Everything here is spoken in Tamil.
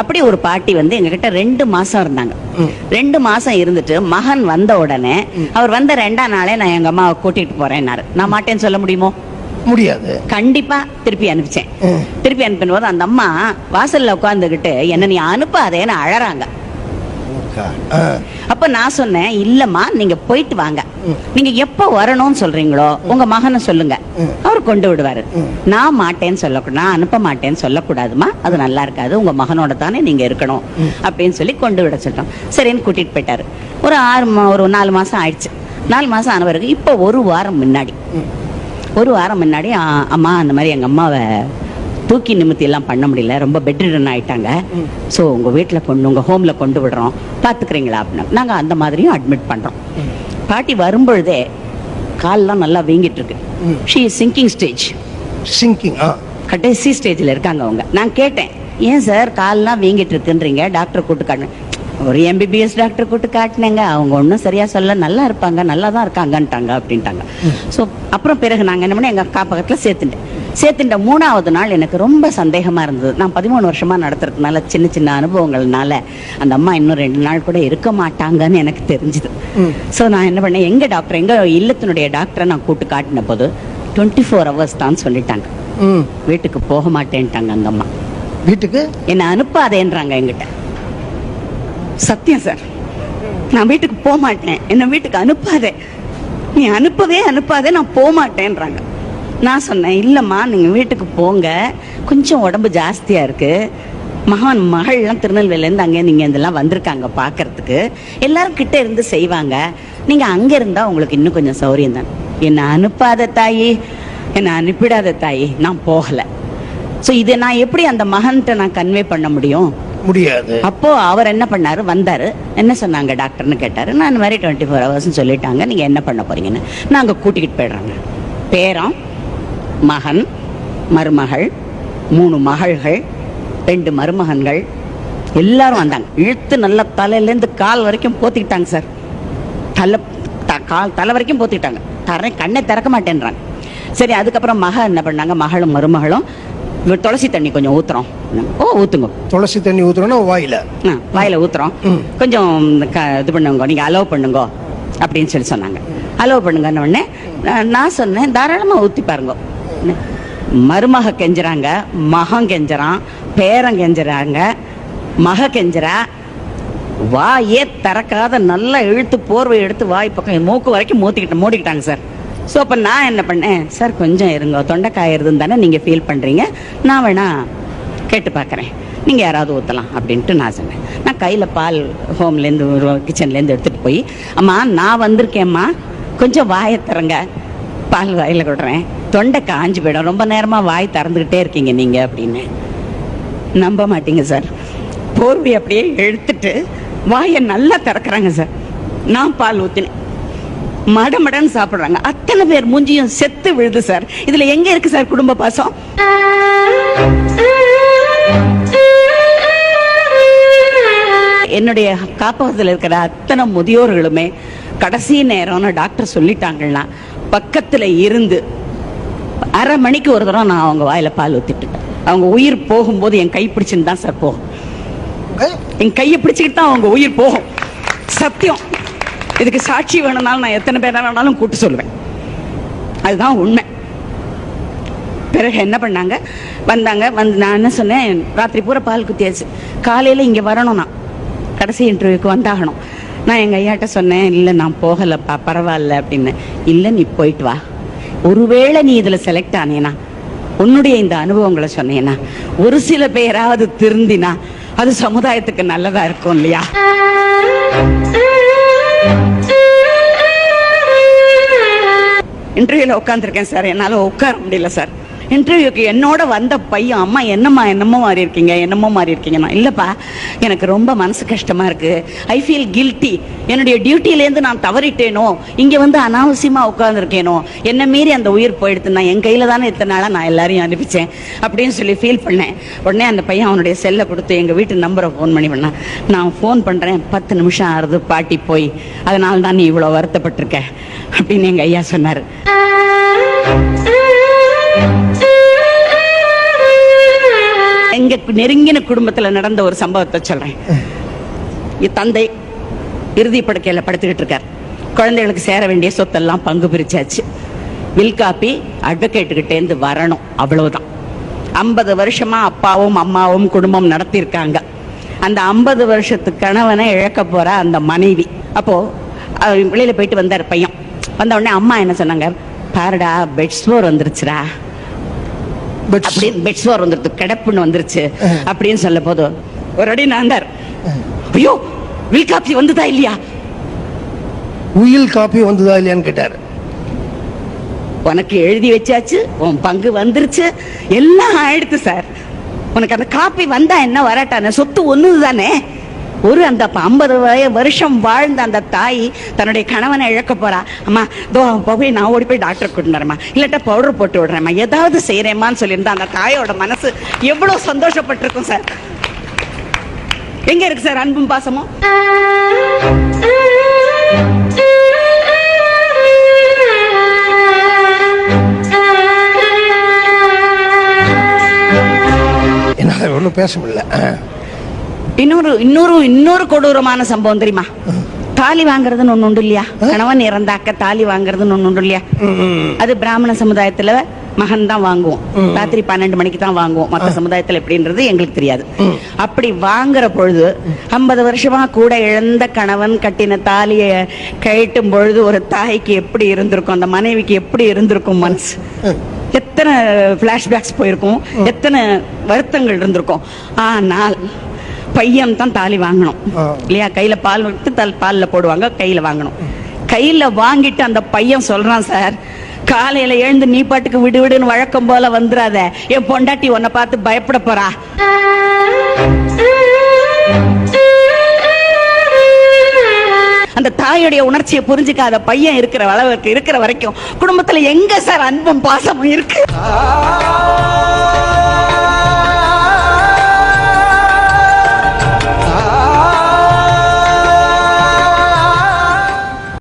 அப்படி ஒரு பாட்டி வந்து எங்ககிட்ட ரெண்டு மாசம் இருந்தாங்க. ரெண்டு மாசம் இருந்துட்டு மகன் வந்த உடனே அவர் வந்த ரெண்டாம் நாளே நான் எங்க அம்மாவை கூட்டிட்டு போறேன்னாரு. நான் மாட்டேன்னு சொல்ல முடியுமோ? முடியாது. கண்டிப்பா திருப்பி அனுப்பிச்சேன். திருப்பி அனுப்பின போது அந்த அம்மா வாசல்ல உட்காந்துக்கிட்டு என்ன நீ அனுப்பாதேன்னு அழறாங்க. அப்ப நான் சொன்னேன் இல்லம்மா நீங்க போயிட்டு வாங்க. நீங்க எப்ப வரணும்னு சொல்றீங்களோ உங்க மகனை சொல்லுங்க. அவர் கொண்டு விடுவாரு. நான் மாட்டேன்னு சொல்லக்கூடாது நான் அனுப்ப மாட்டேன்னு சொல்லக்கூடாதுமா? அது நல்லா இருக்காது. உங்க மகனோட தானே நீங்க இருக்கணும். அப்படின்னு சொல்லி கொண்டு விட சொல்லிட்டோம் சரின்னு கூட்டிட்டு போயிட்டாரு. ஒரு ஆறு ஒரு நாலு மாசம் ஆயிடுச்சு. நாலு மாசம் ஆன பிறகு இப்போ ஒரு வாரம் முன்னாடி. ஒரு வாரம் முன்னாடி அம்மா அந்த மாதிரி எங்க அம்மாவை தூக்கி நிமித்தி எல்லாம் பண்ண முடியல. ரொம்ப பெட்ரிடன் ஆயிட்டாங்க. ஸோ உங்க வீட்டுல கொண்டு உங்க ஹோம்ல கொண்டு விடுறோம். பாத்துக்கிறீங்களா அப்படின்னு. நாங்க அந்த மாதிரியும் அட்மிட் பண்றோம். பாட்டி வரும்பொழுதே கால்லாம் நல்லா வீங்கிட்டு இருக்கு ஷீ சிங்கிங் ஸ்டேஜ் சிங்கிங் கடைசி ஸ்டேஜ்ல இருக்காங்க அவங்க. நான் கேட்டேன் ஏன் சார் கால்லாம் வீங்கிட்டு இருக்குன்றீங்க டாக்டர் கூட்டு காட்டினேன் ஒரு எம்பிபிஎஸ் டாக்டர் கூட்டு காட்டினேங்க. அவங்க ஒன்றும் சரியா சொல்ல நல்லா இருப்பாங்க. நல்லா தான் இருக்காங்கன்ட்டாங்க அப்படின்ட்டாங்க. ஸோ அப்புறம் பிறகு நாங்கள் என்ன பண்ணோம்? எங்கள் அக்கா பக்கத்தில் சேர்த்துட்டேன். சேர்த்துட்ட மூணாவது நாள் எனக்கு ரொம்ப சந்தேகமா இருந்தது. நான் பதிமூணு வருஷமா நடத்துறதுனால சின்ன சின்ன அனுபவங்கள்னால அந்த அம்மா இன்னும் ரெண்டு நாள் கூட இருக்க மாட்டாங்கன்னு எனக்கு தெரிஞ்சுது. ஸோ நான் என்ன பண்ணேன்? எங்க டாக்டர் எங்க இல்லத்தினுடைய டாக்டரை நான் கூட்டு காட்டின போது டுவெண்ட்டி ஃபோர் ஹவர்ஸ் தான் சொல்லிட்டாங்க. வீட்டுக்கு போக மாட்டேன்ட்டாங்க அந்த அம்மா. வீட்டுக்கு? என்னை அனுப்பாதேன்றாங்க என்கிட்ட. சத்தியம் சார். நான் வீட்டுக்கு போக மாட்டேன். என்னை வீட்டுக்கு அனுப்பாதே. நீ அனுப்பவே அனுப்பாதே நான் போக மாட்டேன்றாங்க. நான் சொன்னேன் இல்லைம்மா நீங்கள் வீட்டுக்கு போங்க. கொஞ்சம் உடம்பு ஜாஸ்தியாக இருக்குது மகான் மகள்லாம் திருநெல்வேலியிலேருந்து அங்கே நீங்கள் இதெல்லாம் வந்திருக்காங்க பார்க்கறதுக்கு. எல்லாரும் கிட்டே இருந்து செய்வாங்க. நீங்கள் அங்கே இருந்தால் உங்களுக்கு இன்னும் கொஞ்சம் சௌரியம் தான். என்னை அனுப்பாத தாயி. என்னை அனுப்பிடாத தாயி. நான் போகலை. ஸோ இதை நான் எப்படி அந்த மகன்கிட்ட நான் கன்வே பண்ண முடியும்? முடியாது. அப்போ அவர் என்ன பண்ணாரு? வந்தாரு. என்ன சொன்னாங்க? டாக்டர்னு கேட்டாரு. நான் இந்த மாதிரி டுவெண்ட்டி ஃபோர் ஹவர்ஸ் சொல்லிட்டாங்க. நீங்க என்ன பண்ண போறீங்கன்னு? நாங்க கூட்டிக்கிட்டு போயிடுறாங்க பேரம் மகன் மருமகள் மூணு மகள்கள் ரெண்டு மருமகன்கள் எல்லாரும் வந்தாங்க. இழுத்து நல்ல தலையிலேருந்து கால் வரைக்கும் போத்திக்கிட்டாங்க சார். தலை த- கால் தலை வரைக்கும் போத்திக்கிட்டாங்க. தர கண்ணை திறக்க மாட்டேன்றாங்க. சரி அதுக்கப்புறம் மக என்ன பண்ணாங்க? மகளும் மருமகளும் துளசி தண்ணி கொஞ்சம் ஊத்துறோம். ஓ ஊத்துங்க. துளசி தண்ணி ஊத்துறோம்னா வாயில. வாயில ஊத்துறோம். கொஞ்சம் இது பண்ணுங்க நீங்க அலோவ் பண்ணுங்க அப்படின்னு சொல்லி சொன்னாங்க. அலோவ் பண்ணுங்கன்ன உடனே நான் சொன்னேன் தாராளமா ஊத்தி பாருங்க. மருமக கெஞ்சுறாங்க மகன் கெஞ்சறான் பேரன் கெஞ்சறாங்க மக கெஞ்சரா வாயே திறக்காத நல்லா இழுத்து போர்வை எடுத்து வாய் பக்கம் மூக்கு வரைக்கும் மூத்திக்கிட்டு மூடிக்கிட்டாங்க சார். ஸோ அப்போ நான் என்ன பண்ணேன்? சார் கொஞ்சம் இருங்க. தொண்டைக்காயிருதுன்னு தானே நீங்கள் ஃபீல் பண்ணுறீங்க நான் வேணா கேட்டு பார்க்குறேன் நீங்கள் யாராவது ஊற்றலாம் அப்படின்ட்டு நான் சொன்னேன். நான் கையில் பால் ஹோம்லேருந்து கிச்சன்லேருந்து எடுத்துகிட்டு போய் அம்மா நான் வந்திருக்கேம்மா கொஞ்சம் வாயை தரங்க பால் வாயில் விடுறேன். தொண்டை காஞ்சி போயிடும். ரொம்ப நேரமாக வாய் திறந்துக்கிட்டே இருக்கீங்க நீங்கள் அப்படின்னு நம்ப மாட்டீங்க சார். போர்வை அப்படியே எடுத்துட்டு வாயை நல்லா திறக்கிறாங்க சார். நான் பால் ஊற்றினேன் மடமடன்னு சாப்பிடுறாங்க. அத்தனை பேர் மூஞ்சியும் செத்து விழுது சார். இதுல எங்க இருக்கு சார் குடும்ப பாசம்? என்னுடைய காப்பகத்தில் இருக்கிற அத்தனை முதியோர்களுமே கடைசி நேரம்னு டாக்டர் சொல்லிட்டாங்கன்னா பக்கத்துல இருந்து அரை மணிக்கு ஒரு தடவை நான் அவங்க வாயில பால் ஊத்திட்டு அவங்க உயிர் போகும்போது என் கை பிடிச்சுன்னு தான் சார் போகும். என் கையை பிடிச்சிக்கிட்டு தான் அவங்க உயிர் போகும். சத்தியம். இதுக்கு சாட்சி வேணும்னாலும் நான் எத்தனை பேரை வேணாலும் கூப்பிட்டு சொல்லுவேன். அதுதான் உண்மை. பிறகு என்ன பண்ணாங்க? வந்தாங்க. வந்து நான் என்ன சொன்னேன்? ராத்திரி பூரா பால் குத்தியாச்சு. காலையில் இங்கே வரணும் நான். கடைசி இன்டர்வியூக்கு வந்தாகணும். நான் எங்கள் ஐயாட்ட சொன்னேன் இல்லை நான் போகலப்பா பரவாயில்ல அப்படின்னு. இல்லை நீ போயிட்டு வா. ஒருவேளை நீ இதில் செலக்ட் ஆனேனா? உன்னுடைய இந்த அனுபவங்களை சொன்னேனா? ஒரு சில பேராவது திருந்தினா அது சமுதாயத்துக்கு நல்லதா இருக்கும் இல்லையா? இன்டர்வியூவில் உட்காந்துருக்கேன் சார். என்னால் உட்கார முடியல சார். இன்டர்வியூக்கு என்னோட வந்த பையன் அம்மா என்னம்மா என்னமோ மாறி இருக்கீங்க என்னமோ மாறி இருக்கீங்க நான் இல்லப்பா எனக்கு ரொம்ப மனசு கஷ்டமா இருக்கு. ஐ ஃபீல் கில்ட்டி என்னுடைய டியூட்டிலேருந்து நான் தவறிட்டேனோ இங்க வந்து அனாவசியமா உட்காந்துருக்கேனோ என்ன மீறி அந்த உயிர் போயிடுத்து நான் என் கையில தானே இத்தனை நாளா நான் எல்லாரையும் அனுப்பிச்சேன் அப்படின்னு சொல்லி ஃபீல் பண்ணேன். உடனே அந்த பையன் அவனுடைய செல்லை கொடுத்து எங்க வீட்டு நம்பரை ஃபோன் பண்ணி பண்ணான் நான் ஃபோன் பண்றேன் பத்து நிமிஷம் ஆறுது பாட்டி போய். அதனால தான் நீ இவ்வளவு வருத்தப்பட்டிருக்க அப்படின்னு எங்க ஐயா சொன்னாரு. எங்க நெருங்கின குடும்பத்துல நடந்த ஒரு சம்பவத்தை சொல்றேன். தந்தை இறுதி படுக்கையில படுத்துக்கிட்டு இருக்கார். குழந்தைகளுக்கு சேர வேண்டிய சொத்தெல்லாம் பங்கு பிரிச்சாச்சு. வில் காப்பி அட்வொகேட்டுக்கிட்டே இருந்து வரணும். அவ்வளவுதான். ஐம்பது வருஷமா அப்பாவும் அம்மாவும் குடும்பம் நடத்தியிருக்காங்க. அந்த ஐம்பது வருஷத்து கணவனை இழக்க போற அந்த மனைவி. அப்போ வெளியில போயிட்டு வந்தார் பையன். வந்த உடனே அம்மா என்ன சொன்னாங்க? பாருடா பெட் ஸ்டோர் வந்துருச்சுடா. பட் அப்படி பெட்ஸ்வோர் வந்துருது கிடப்புன்னு வந்துருச்சு. அப்படின்னு சொல்ல போது ஒரு அடி நாந்தார் ஐயோ வில் காப்பி வந்துதா இல்லையா? உயில் காப்பி வந்ததா இல்லையான்னு கேட்டாரு. உனக்கு எழுதி வச்சாச்சு உன் பங்கு வந்துருச்சு எல்லாம் ஆயிடுத்து சார். உனக்கு அந்த காப்பி வந்தா என்ன வராட்டானே சொத்து ஒண்ணுது தானே ஒரு அந்த ஐம்பது வருஷம் வாழ்ந்த அந்த தாய் தன்னுடைய கணவனை இழக்க போறா. அம்மா தோ போய் நான் ஓடி போய் டாக்டர் கூட்டினரம்மா வரேம்மா. இல்லாட்டா பவுடர் போட்டு விடுறேம்மா. ஏதாவது செய்யறேம்மான்னு சொல்லியிருந்தா அந்த தாயோட மனசு எவ்வளவு சந்தோஷப்பட்டிருக்கும் சார். எங்க இருக்கு சார் அன்பும் பாசமும்? என்னால் ஒன்றும் பேச முடியல. இன்னொரு இன்னொரு இன்னொரு கொடூரமான சம்பவம் தெரியுமா? தாலி வாங்குறதுன்னு ஒண்ணு உண்டு இல்லையா? கணவன் இறந்தாக்க தாலி வாங்குறதுன்னு ஒண்ணு உண்டு இல்லையா. அது பிராமண சமுதாயத்துல மகன் தான் வாங்குவோம். ராத்திரி பன்னெண்டு மணிக்கு தான் வாங்குவோம். மத்த சமுதாயத்துல எப்படின்றது எங்களுக்கு தெரியாது. அப்படி வாங்குற பொழுது ஐம்பது வருஷமா கூட இழந்த கணவன் கட்டின தாலியை கழட்டும் பொழுது ஒரு தாய்க்கு எப்படி இருந்திருக்கும்? அந்த மனைவிக்கு எப்படி இருந்திருக்கும் மனசு? எத்தனை பிளாஷ்பேக்ஸ் போயிருக்கும்? எத்தனை வருத்தங்கள் இருந்திருக்கும்? ஆனால் பையன் தான் தாலி வாங்கணும். இல்லையா? கையில பால் விட்டு தல் பால்ல போடுவாங்க கையில வாங்கணும். கையில வாங்கிட்டு அந்த பையன் சொல்றான் சார் காலையில எழுந்து நீ பாட்டுக்கு விடு விடுன்னு வழக்கம் போல வந்துராத என் பொண்டாட்டி உன்னை பார்த்து பயப்பட போறா. அந்த தாயுடைய உணர்ச்சியை புரிஞ்சுக்காத பையன் இருக்கிற அளவுக்கு இருக்கிற வரைக்கும் குடும்பத்துல எங்க சார் அன்பும் பாசமும் இருக்கு?